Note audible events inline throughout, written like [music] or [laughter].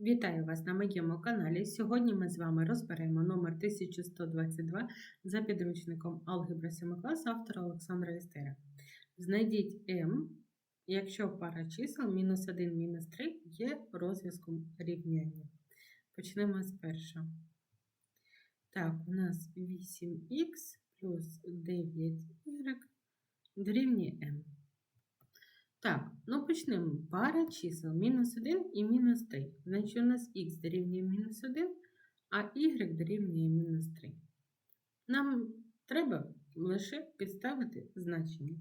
Вітаю вас на моєму каналі. Сьогодні ми з вами розберемо номер 1122 за підручником Алгебра 7 клас автора Олександра Істера. Знайдіть m, якщо пара чисел мінус 1, мінус 3 є розв'язком рівняння. Почнемо з першого. Так, у нас 8х плюс 9y дорівнює m. Так, ну почнемо. Пара чисел мінус 1 і мінус 3. Значить, у нас х дорівнює мінус 1, а y дорівнює мінус 3. Нам треба лише підставити значення.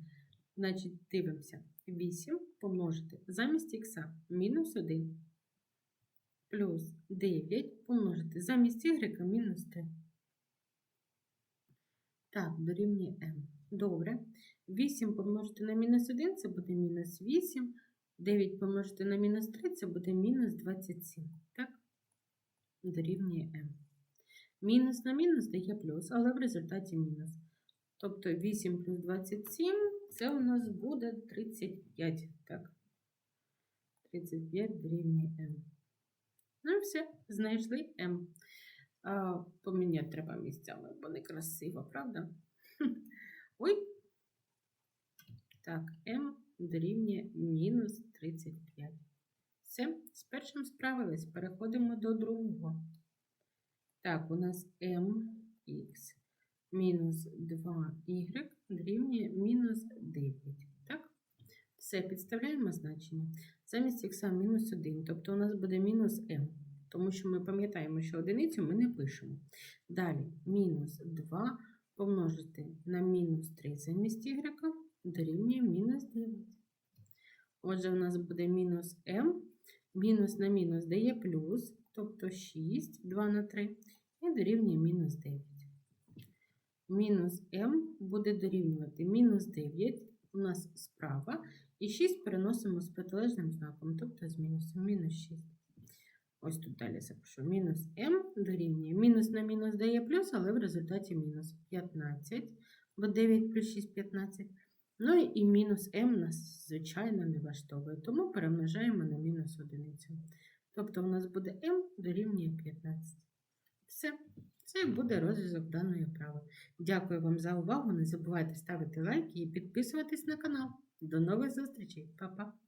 Значить, дивимося. 8 помножити замість х мінус 1 плюс 9 помножити замість y мінус 3. Так, дорівнює m. Добре. 8 помножити на мінус 1 це буде мінус 8. 9 помножити на мінус 3 це буде мінус 27. Так? Дорівнює m. Мінус на мінус дає плюс, але в результаті мінус. Тобто 8 плюс 27 це у нас буде 35. Так? 35 дорівнює m. Ну і все, знайшли m. Поміняти треба місцями, бо не красиво, правда? [laughs] Ой. Так, m дорівнює мінус 35. Все, з першим справились. Переходимо до другого. Так, у нас mx мінус 2y дорівнює мінус 9. Так? Все, підставляємо значення. Замість х мінус 1, тобто у нас буде мінус m. Тому що ми пам'ятаємо, що одиницю ми не пишемо. Далі мінус 2 помножити на мінус 3 замість y дорівнює мінус 9. Отже, у нас буде мінус m, мінус на мінус дає плюс, тобто 6, 2 на 3, і дорівнює мінус 9. Мінус m буде дорівнювати мінус 9, у нас справа, і 6 переносимо з протилежним знаком, тобто з мінусом мінус 6. Ось тут далі запишу. Мінус m дорівнює. Мінус на мінус дає плюс, але в результаті мінус 15, бо 9 плюс 6 15. Ну і мінус m нас, звичайно, не влаштовує, тому перемножаємо на мінус одиницю. Тобто у нас буде m дорівнює 15. Все, це буде розв'язок даної вправи. Дякую вам за увагу. Не забувайте ставити лайки і підписуватись на канал. До нових зустрічей, Па-па!